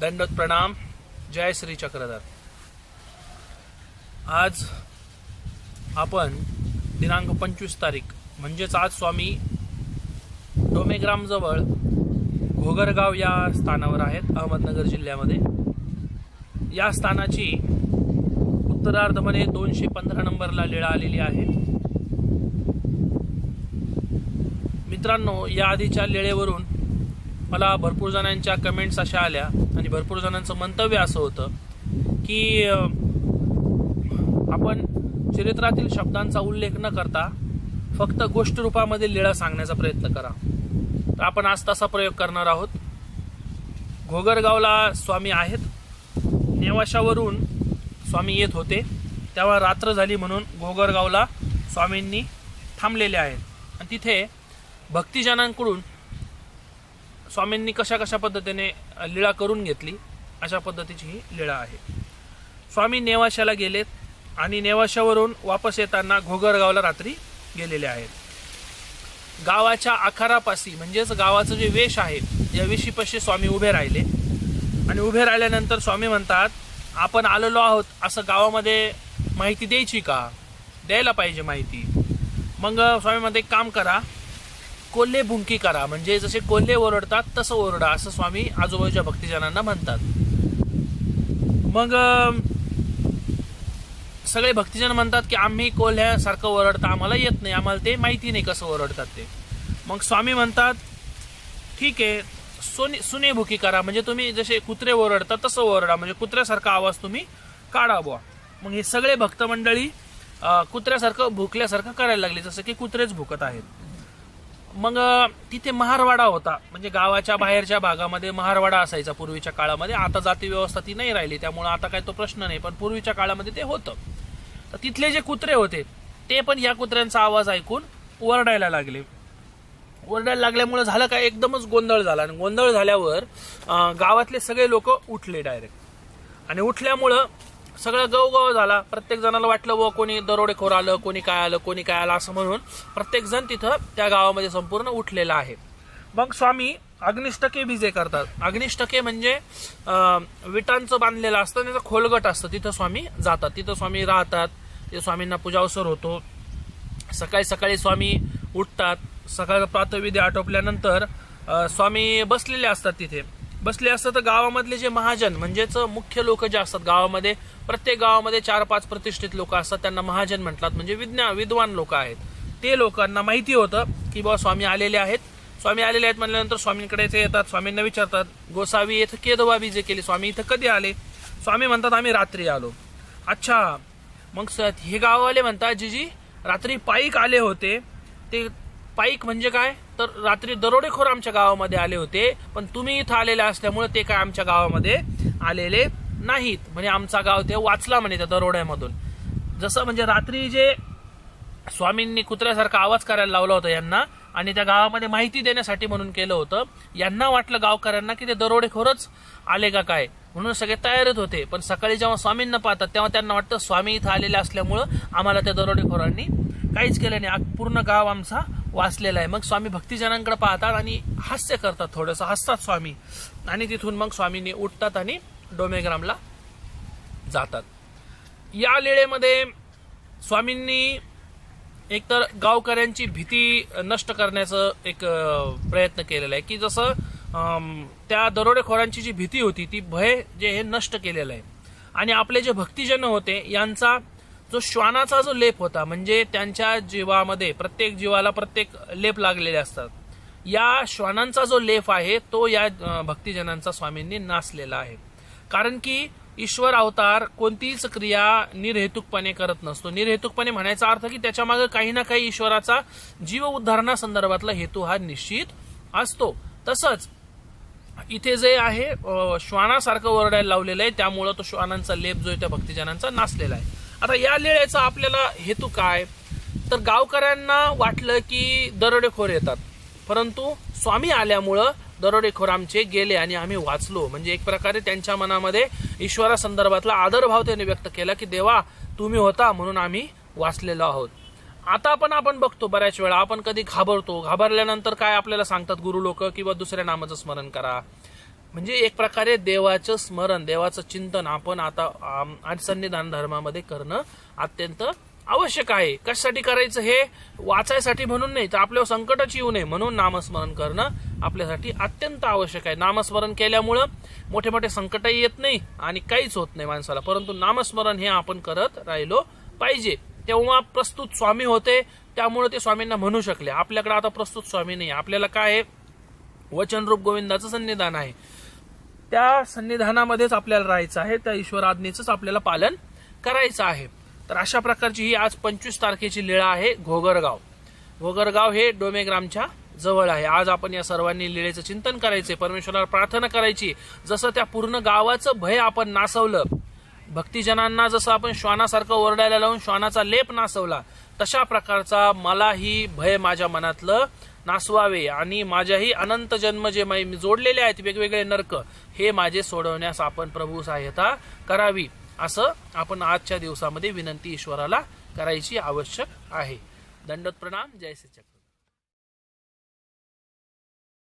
दंडोत प्रणाम जय श्री चक्रधर. आज आपण दिनांक पंचवीस तारीख म्हणजेच आज स्वामी डोमेग्रामजवळ घोगरगाव या स्थानावर आहेत अहमदनगर जिल्ह्यामध्ये. या स्थानाची उत्तरार्धमध्ये दोनशे पंधरा नंबरला लीळा आलेली आहे. मित्रांनो या आधीच्या लेळेवरून मला भरपूर जणांच्या कमेंट्स अशा आल्या. आणि भरपूर जणांचं मंतव्य असं होतं की आपण चरित्रातील शब्दांचा उल्लेख न करता फक्त गोष्ट रूपामध्ये लीळा सांगण्याचा प्रयत्न करा. तर आपण आज तसा प्रयोग करणार आहोत. घोगरगावला स्वामी आहेत. नेवाशावरून स्वामी येत होते. तेव्हा रात्र झाली म्हणून घोगरगावला स्वामींनी थांबलेले आहेत. आणि तिथे भक्तिजनांकडून स्वामींनी कशा कशा पद्धतीने लीळा करून घेतली अशा पद्धतीची ही लीळा आहे. स्वामी नेवाशाला गेलेत आणि नेवाशावरून वापस येताना घोगरगावला रात्री गेलेले आहेत. गावाच्या आखारापाशी म्हणजेच गावाचं जे वेश आहे या वेशीपाशी स्वामी उभे राहिले. आणि उभे राहिल्यानंतर स्वामी म्हणतात आपण आलेलो आहोत असं गावामध्ये माहिती द्यायची का? द्यायला पाहिजे माहिती. मग स्वामी म्हणते एक काम करा कोल्हे भुंकी करा. म्हणजे जसे कोल्हे ओरडतात तसं ओरडा असं स्वामी आजूबाजूच्या भक्तिजनांना म्हणतात. मग सगळे भक्तिजन म्हणतात की आम्ही कोल्ह्यासारखं ओरडता आम्हाला येत नाही आम्हाला ते माहिती नाही कसं ओरडतात ते. मग स्वामी म्हणतात ठीक आहे सोने सुने भुकी करा. म्हणजे तुम्ही जसे कुत्रे ओरडता तसं ओरडा. म्हणजे कुत्र्यासारखा आवाज तुम्ही काढा बुवा. मग हे सगळे भक्त मंडळी कुत्र्यासारखं भुकल्यासारखं करायला लागले जसं की कुत्रेच भुकत आहेत. मग तिथे महारवाडा होता. म्हणजे गावाच्या बाहेरच्या भागामध्ये महारवाडा असायचा पूर्वीच्या काळामध्ये. आता जाती व्यवस्था ती नाही राहिली. त्यामुळे आता काय तो प्रश्न नाही. पण पूर्वीच्या काळामध्ये ते होतं. तर तिथले जे कुत्रे होते ते पण या कुत्र्यांचा आवाज ऐकून ओरडायला लागले. ओरडायला लागल्यामुळे झालं काय? एकदमच गोंधळ झाला. आणि गोंधळ झाल्यावर गावातले सगळे लोक उठले डायरेक्ट आणि उठल्यामुळं सगळं गवगव झाला. प्रत्येक जणाला वाटलं व कोणी दरोडेखोर आलं कोणी काय आलं कोणी काय आलं असं म्हणून प्रत्येक जण तिथं त्या गावामध्ये संपूर्ण उठलेला आहे. मग स्वामी अग्निष्टके विजे करतात. अग्निष्टके म्हणजे विटांचं बांधलेलं असतं त्याचं खोलगट असतं. तिथं स्वामी जातात. तिथं स्वामी राहतात. ते स्वामींना पूजावसर होतो. सकाळी सकाळी स्वामी उठतात. सकाळ प्रातविधी आटोपल्यानंतर स्वामी बसलेले असतात तिथे. बसले असतात तर गावामधले जे महाजन म्हणजेच मुख्य लोक जे असतात गावामध्ये प्रत्येक गावामध्ये चार पाच प्रतिष्ठित लोक असतात त्यांना महाजन म्हणतात म्हणजे विज्ञा विद्वान लोक आहेत. ते लोकांना माहिती होतं की बाबा स्वामी आलेले आहेत. स्वामी आलेले आहेत म्हणल्यानंतर स्वामींकडे ते येतात स्वामींना विचारतात गोसावी येथे केदवा जे केली स्वामी इथं कधी आले? स्वामी म्हणतात आम्ही रात्री आलो. अच्छा. मग हे गाववाले म्हणतात जीजी रात्री पायीक आले होते. ते पाईक म्हणजे काय? तर रात्री दरोडेखोर आमच्या गावामध्ये आले होते पण तुम्ही इथं आलेले असल्यामुळे ते काय आमच्या गावामध्ये आलेले नाहीत. म्हणजे आमचा गाव ते वाचला म्हणे त्या दरोड्यामधून. जसं म्हणजे रात्री जे स्वामींनी कुत्र्यासारखा आवाज करायला लावला होता यांना आणि त्या गावामध्ये माहिती देण्यासाठी म्हणून केलं होतं यांना वाटलं गावकऱ्यांना की ते दरोडेखोरच आले का काय? म्हणून सगळे तयारीत होते. पण सकाळी जेव्हा स्वामींना पाहतात तेव्हा त्यांना वाटतं स्वामी इथं आलेले असल्यामुळं आम्हाला त्या दरोडेखोरांनी काहीच केलं नाही. पूर्ण गाव आमचा वाचलेला आहे. मग स्वामी भक्तिजनांकडे पाहतात आणि हास्य करतात थोडंसं. हसतात स्वामी. आणि तिथून मग स्वामींनी उठतात आणि डोमेग्रामला जातात. या लेळेमध्ये स्वामींनी एकतर गावकऱ्यांची भीती नष्ट करण्याचं एक प्रयत्न केलेला आहे. की जसं त्या दरोडेखोरांची जी भीती होती ती भय जे हे नष्ट केलेलं आहे. आणि आपले जे भक्तिजन होते यांचा जो श्वानाचा जो लेप होता म्हणजे त्यांच्या जीवामध्ये प्रत्येक जीवाला प्रत्येक लेप लागलेले असतात. या श्वानांचा जो लेप आहे तो या भक्तिजनांचा स्वामींनी नासलेला आहे. कारण की ईश्वर अवतार कोणतीच क्रिया निर्हेतुकपणे करत नसतो. निर्हेतुकपणे म्हणायचा अर्थ की त्याच्यामागे काही ना काही ईश्वराचा जीव उद्धारणासंदर्भातला हेतू हा निश्चित असतो. तसंच इथे जे आहे श्वानासारखं ओरडायला लावलेलं आहे त्यामुळं तो श्वानांचा लेप जो आहे त्या भक्तिजनांचा नाचलेला आहे. आता या लेळ्याचा आपल्याला हेतू काय? तर गावकऱ्यांना वाटलं की दरोडेखोर येतात. परंतु स्वामी आल्यामुळं दरोडेखोर आमचे गेले आणि आम्ही वाचलो. म्हणजे एक प्रकारे त्यांच्या मनामध्ये ईश्वरासंदर्भातला आदरभाव त्यांनी व्यक्त केला की देवा तुम्ही होता म्हणून आम्ही वाचलेलो आहोत. आता पण आपण बघतो बऱ्याच वेळा आपण कधी घाबरतो. घाबरल्यानंतर काय आपल्याला सांगतात गुरु लोक? किंवा दुसऱ्या नामाचं स्मरण करा. म्हणजे एक प्रकारे देवाचं स्मरण देवाचं चिंतन आपण आता आज सन्निधान धर्मामध्ये करणं अत्यंत आवश्यक आहे. कशासाठी करायचं हे वाचायसाठी म्हणून नाही तर आपल्यावर संकटच येऊ नये म्हणून नामस्मरण करणं आपल्यासाठी अत्यंत आवश्यक आहे. नामस्मरण केल्यामुळं मोठे मोठे संकटही येत नाही आणि काहीच होत नाही माणसाला. परंतु नामस्मरण हे आपण करत राहिलो पाहिजे. तेव्हा प्रस्तुत स्वामी होते त्यामुळे ते स्वामींना म्हणू शकले. आपल्याकडे आता प्रस्तुत स्वामी नाही. आपल्याला काय आहे? वचनरूप गोविंदाचं सन्निधान आहे. त्या सन्निधानामध्येच आपल्याला राहायचं आहे त्या ईश्वराज्ञेचंच आपल्याला पालन करायचं आहे. तर अशा प्रकारची ही आज पंचवीस तारखेची लीळा आहे घोगरगाव. घोगरगाव हे डोमेग्रामच्या जवळ आहे. आज आपण या सर्वांनी लीळेचं चिंतन करायचे परमेश्वराला प्रार्थना करायची. जसं त्या पूर्ण गावाचं भय आपण नासवलं भक्तिजनांना जसं आपण श्वानासारखं ओरडायला लावून श्वानाचा लेप नासवला तशा प्रकारचा मलाही भय माझ्या मनातलं नासवावे आणि माझ्याही अनंत जन्म जे मी जोडलेले आहेत वेगवेगळे नरक हे माझे सोडवण्यास आपण प्रभू सहायता करावी. असं आपण आजच्या दिवसामध्ये विनंती ईश्वराला करायची आवश्यक आहे. दंडोत प्रणाम जय श्री चक्र.